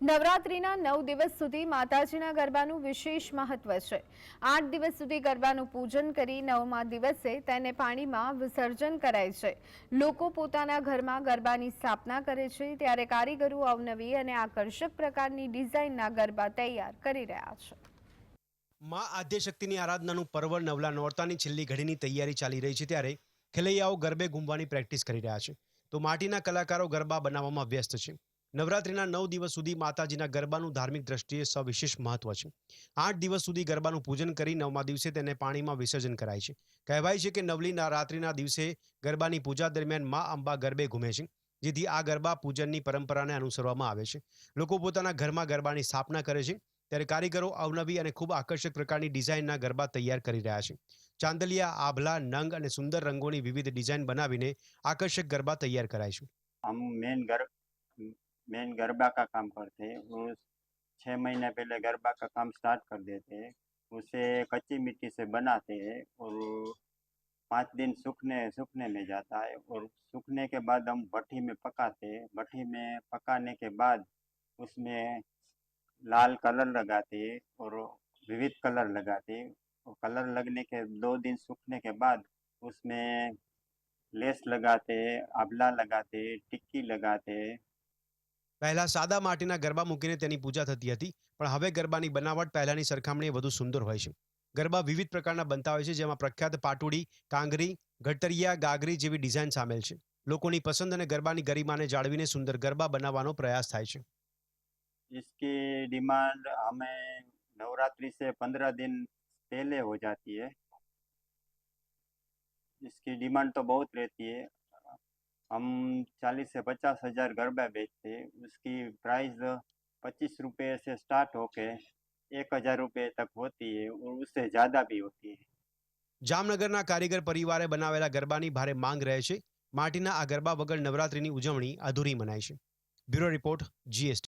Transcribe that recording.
નવરાત્રિના નવ દિવસ સુધી માતાજીના ગરબાનું વિશેષ મહત્વ છે. આઠ દિવસ સુધી ગરબાનું પૂજન કરી નવમા દિવસે તેને પાણીમાં વિસર્જન કરાય છે. લોકો પોતાના ઘરમાં ગરબાની સ્થાપના કરે છે, ત્યારે કારીગરો અવનવી અને આકર્ષક પ્રકારની ડિઝાઇનના ગરબા તૈયાર કરી રહ્યા છે. માં આદ્યશક્તિની આરાધનાનું પર્વ નવલા નોરતાની છેલ્લી ઘડીની તૈયારી ચાલી રહી છે, ત્યારે ખેલૈયાઓ ગરબે ઘૂમવાની પ્રેક્ટિસ કરી રહ્યા છે. તો માટીના કલાકારો ગરબા બનાવવામાં વ્યસ્ત છે. નવરાત્રિના નવ દિવસ સુધી માતાજીના ગરબાનું ધાર્મિક દ્રષ્ટિએ સવિશેષ મહત્વ છે. આઠ દિવસ સુધી ગરબાનું પૂજન કરી નવમા દિવસે તેને પાણીમાં વિસર્જન કરાય છે. કહેવાય છે કે નવલી રાત્રિના દિવસે ગરબાની પૂજા દરમિયાન મા અંબા ગરબે ઘૂમે છે, જેથી આ ગરબા પૂજનની પરંપરાને અનુસરવામાં આવે છે. લોકો પોતાના ઘરમાં ગરબાની સ્થાપના કરે છે, ત્યારે કારીગરો અવનવી અને ખૂબ આકર્ષક પ્રકારની ડિઝાઇનના ગરબા તૈયાર કરી રહ્યા છે. ચાંદલિયા, આભલા, નંગ અને સુંદર રંગોની વિવિધ ડિઝાઇન બનાવીને આકર્ષક ગરબા તૈયાર કરાય છે. मेन गरबा का काम करते हैं। वो छः महीने पहले गरबा का काम स्टार्ट कर देते उसे कच्ची मिट्टी से बनाते हैं और पाँच दिन सूखने सूखने में जाता है और सूखने के बाद हम भट्टी में पकाते भट्टी में पकाने के बाद उसमें लाल कलर लगाते और विविध कलर लगाते और कलर लगने के दो दिन सूखने के बाद उसमें लेस लगाते हैं आबला लगाते टिक्की लगाते પહેલા સાદા માટીના ગરબા મૂકીને તેની પૂજા થતી હતી પણ હવે ગરબાની બનાવટ પહેલાની સરખામણીએ વધુ સુંદર હોય છે ગરબા વિવિધ પ્રકારના બનતા હોય છે જેમાં પ્રખ્યાત પાટુડી કાંગરી ગટરિયા ગાગરી જેવી ડિઝાઇન સામેલ છે લોકોની પસંદ અને ગરબાની ગરિમાને જાળવીને સુંદર ગરબા બનાવવાનો પ્રયાસ થાય છે इसकी डिमांड हमें नवरात्रि से पंद्रह दिन पहले हो जाती है इसकी डिमांड तो बहुत रहती है हम चालीस से पचास हजार गरबा बेचते हैं उसकी प्राइस पच्चीस रुपए से स्टार्ट होके एक हजार रुपये तक होती है और उससे ज़्यादा भी होती है જામનગરના કારીગર પરિવારે બનાવેલા ગરબાની ભારે માંગ રહે છે માટીના આ ગરબા વગર નવરાત્રિની ઉજવણી અધૂરી મનાય છે બ્યુરો રિપોર્ટ જીએસટી